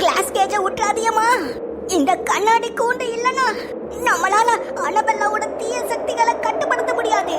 Class கேஜ விட்டுறாதியம்மா இந்த கண்ணாடி கூண்டு இல்லனா நம்மளால அனபெல்லாவோட தீய சக்திகளை கட்டுப்படுத்த முடியாது.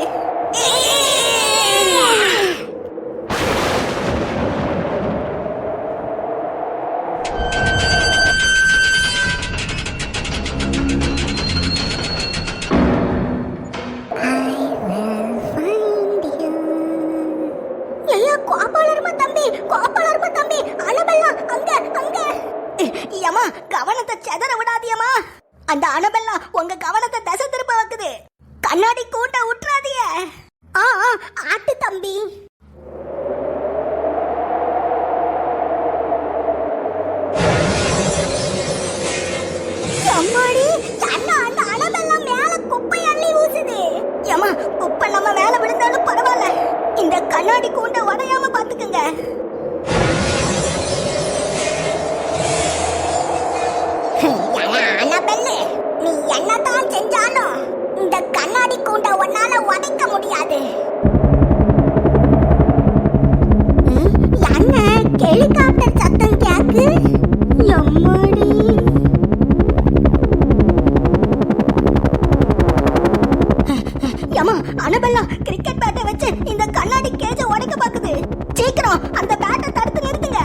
அனபெல்லு நீ என்னதான் செஞ்சாலும் இந்த கண்ணாடி கூண்ட உன்னால உடைக்க முடியாது. என்ன? ஹெலிகாப்டர் சத்தம் கேக்கு? எம்மாடி? யமா அனபெல்லா கிரிக்கெட் பேட்டை வச்சு இந்த கண்ணாடி கேஜ உடைக்க பாக்குது சீக்கிரம் அந்த பேட்டை தடுத்து நிறுத்துங்க.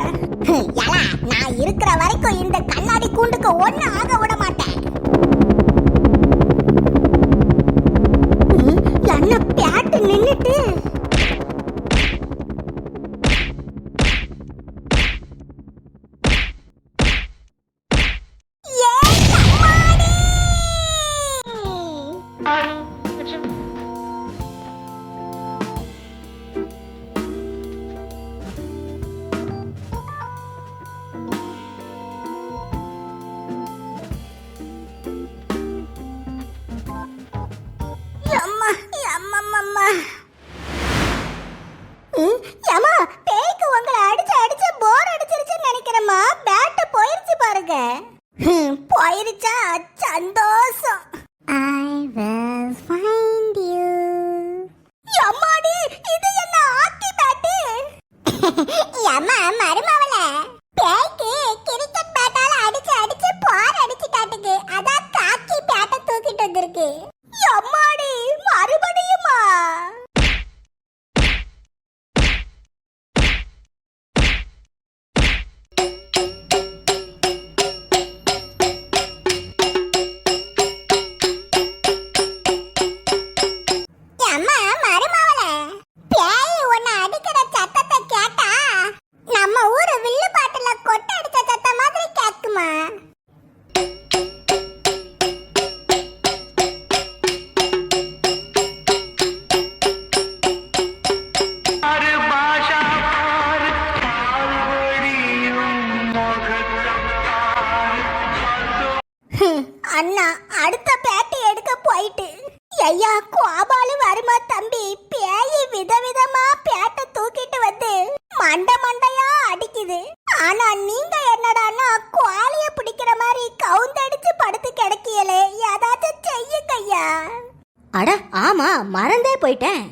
நான் இருக்கிற வரைக்கும் இந்த குண்டுக்கு ஒண்ணு ஆக மண்ட மண்டையா அடிக்குது. ஆனா நீங்க என்னடான்னா குவாலிய பிடிக்கிற மாதிரி கவுந்தடிச்சு படுத்து கிடக்கியலே. ஏதாச்சும் செய்யுங்கய்யா அட ஆமா மறந்தே போயிட்டேன்.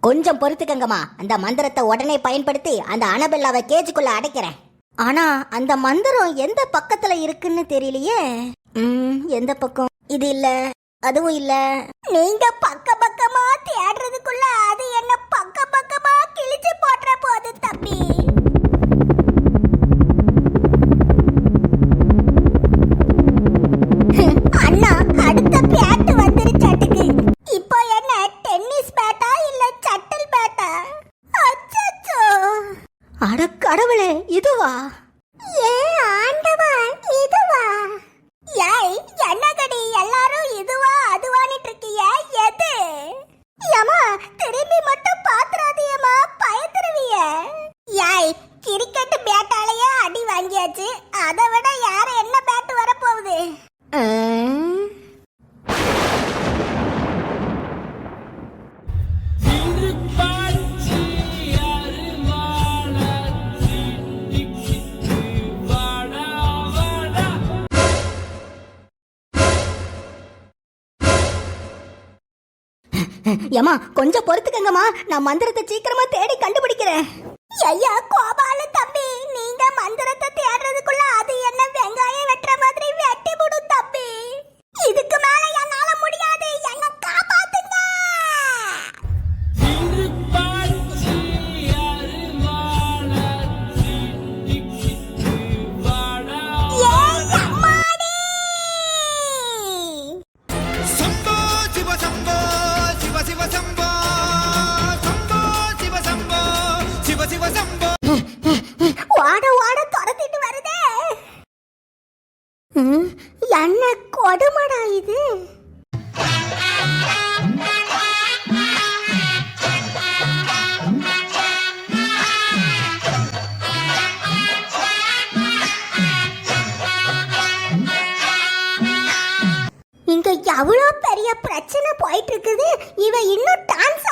கொஞ்சம் பொறுத்துக்கங்கம்மா. அந்த மந்திரத்தை உடனே பயன்படுத்தி அந்த அனபெல்லாவை கேஜுக்குள்ள அடைக்கிறேன். ஆனா அந்த மந்திரம் எந்த பக்கத்துல இருக்குன்னு தெரியலையே. ம், எந்த பக்கம்? இது இல்ல. அதுவும் இல்ல. நீங்க பக்க பக்கமா தேடுறதுக்குள்ள அது என்ன பக்க பக்கமா கிழிச்சு போடுற போது தம்பி. அண்ணா அடுத்த பேட்டு வந்துருச்சாட்டுக்கு. இப்போ என்ன டென்னிஸ் பேட்டா இல்ல சட்டில் பேட்டா அச்சச்சோ. அட கடவுளே இதுவா? வாங்கியாச்சு அதை விட யார என்ன பேட் வரப்போகுது? ம், ஏம்மா கொஞ்சம் பொறுத்துக்கங்கம்மா. நான் மந்திரத்தை சீக்கிரமா தேடி கண்டுபிடிக்கிறேன். ஐயா கோபால தம்பி நீங்க மந்திரத்தை தேடுறதுக்குள்ள அது என்ன வெங்காயம் வெட்டுற மாதிரி வெட்டி விடும் தம்பி. இதுக்கு மேல என்னால முடியும் என்ன கொடுமடா இது? இங்க எவ்வளோ பெரிய பிரச்சனை போயிட்டு இருக்குது? இவ இன்னும் டான்ஸ்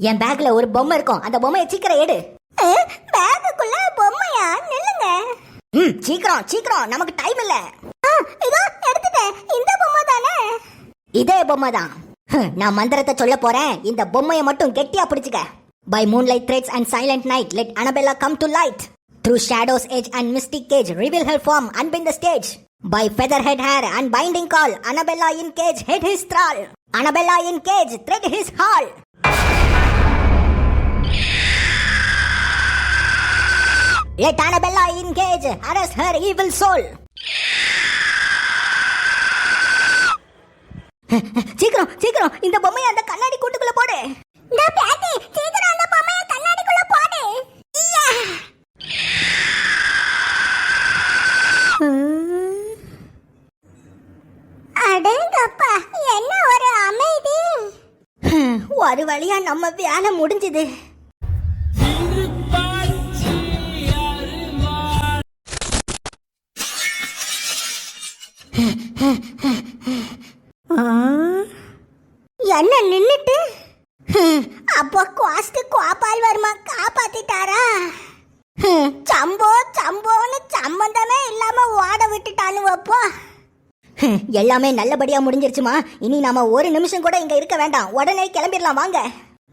என் பேக்ல ஒரு பொம்மை இருக்கும். அந்த பொம்மையை சீக்கிரம் எடு. அஹ், பேகுக்குள்ள பொம்மையா? நில்லுங்க. ம் சீக்கிரம் சீக்கிரம். நமக்கு டைம் இல்ல. இதோ எடுத்துட்டேன். இந்த பொம்மை தானே? இதே பொம்மை தான். நான் மந்திரத்தை சொல்ல போறேன். இந்த பொம்மையை மட்டும் கெட்டியா பிடிச்சுக்க. By moonlight threads and silent night let Annabella come to light through shadows age and mystic cage reveal her form upon the stage by feather head hair and binding call Annabella in cage head his thrall Annabella in cage thread his hall Let Annabella engage, arrest her evil soul. சீக்கிரம் சீக்கிரம் இந்த பொம்மையை அந்த கண்ணாடி கூட்டுக்குள்ள போடு இந்த பேட்டி சீக்கிரம் அந்த பொம்மையை கண்ணாடிக்குள்ள போடு ஐயா! அடேங்கப்பா என்ன ஒரு அமைதி ஒரு வழியா நம்ம வேலை முடிஞ்சது என்ன நின்னுட்டு. அப்போ குவாஸ்து குவாப்பால் வருமா? காப்பாத்திட்டாரா? சம்போ சம்போன்னு சம்பந்தமே இல்லாம ஓட விட்டுட்டானு வைப்போ. எல்லாமே நல்லபடியா முடிஞ்சிருச்சுமா. இனி நாம ஒரு நிமிஷம் கூட இங்க இருக்க வேண்டாம். உடனே கிளம்பிடலாம் வாங்க.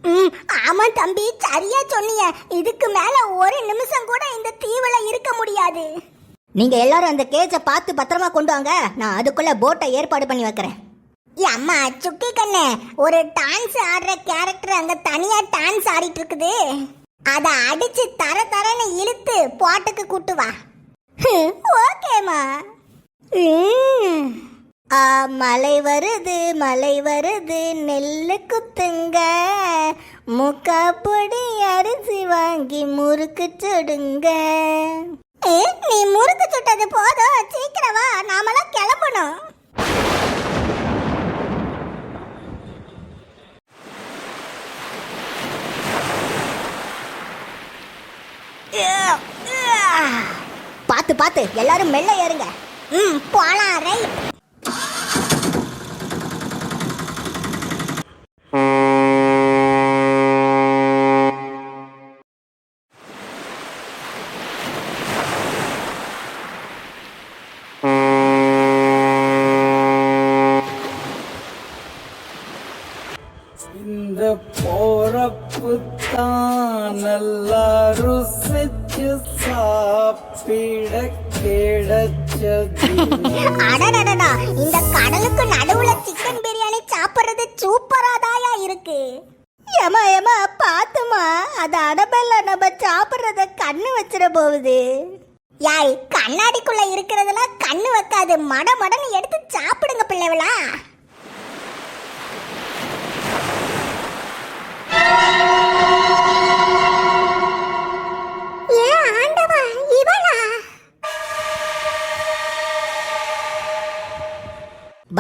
ம், ஆமா தம்பி சரியா சொன்னீங்க. இதுக்கு மேல ஒரு நிமிஷம் கூட இந்த தீவுல இருக்க முடியாது. நீங்க எல்லாரும் அந்த கேஜை பார்த்து பத்திரமா கொண்டு வாங்க. நான் அதுக்குள்ள போட்டை ஏற்பாடு பண்ணி வைக்கிறேன். அம்மா சுக்கி கண்ணு ஒரு டான்ஸ் ஆடுற கேரக்டர் அங்க தனியா டான்ஸ் ஆடிட்டு இருக்குது. அத அடிச்சு தர தரன்னு இழுத்து பாட்டுக்கு கூட்டு வா. ஓகேமா ஓகேம்மா ஆ, மலை வருது மலை வருது நெல்லு குத்துங்க. முக்கா பொடி அரிசி வாங்கி முறுக்கு சுடுங்க. நீ முறுக்கு சுட்டது போதும் சீக்கிரம் வா நாமெல்லாம் கிளம்பணும். பார்த்து பார்த்து எல்லாரும் மெல்ல ஏறுங்க. ம் போலாம் ரைட் இந்த போறப்பு தான் நல்லா ருசிச்சு சா அடடடடா இந்த கடலுக்கு நடுவுல சிக்கன் பிரியாணி சாப்பிடுறது சூப்பராதாயா இருக்கு. ஏமா ஏமா பாத்துமா அது அடபெல்ல நம்ம சாப்பிடுறத கண்ணு வச்சிட போகுது. யாய் கண்ணாடிக்குள்ள இருக்கிறதெல்லாம் கண்ணு வைக்காது மட மடன்னு எடுத்து சாப்பிடுங்க பிள்ளைகளா.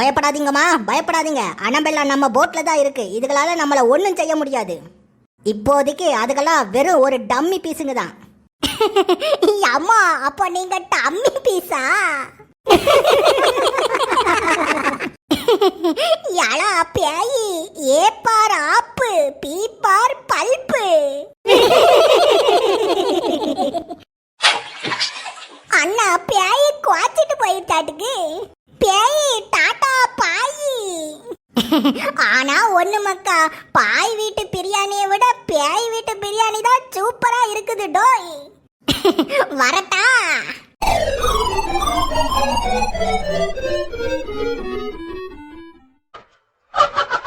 பயப்படாதீங்கம்மா பயப்படாதீங்க. அனபெல்லாம் நம்ம போட்டில் தான் இருக்கு. இதுகளால நம்மள ஒன்றும் செய்ய முடியாது. இப்போதைக்கு அதுக்கெல்லாம் வெறும் ஒரு டம்மி பீஸுங்க தான். அம்மா அப்போ நீங்க டம்மி பீஸா? யாழா பேயி ஏ பார் ஆப்பு பி பார் பல்பு. அண்ணா பேயி குவாச்சிட்டு போயிருக்காட்டுக்கு பேய் தாத்தா பாய் ஆனா ஒண்ணு மக்கா பாய் வீட்டு பிரியாணியை விட பேய் வீட்டு பிரியாணி தான் சூப்பரா இருக்குது டோய் வரட்டா Ha ha ha!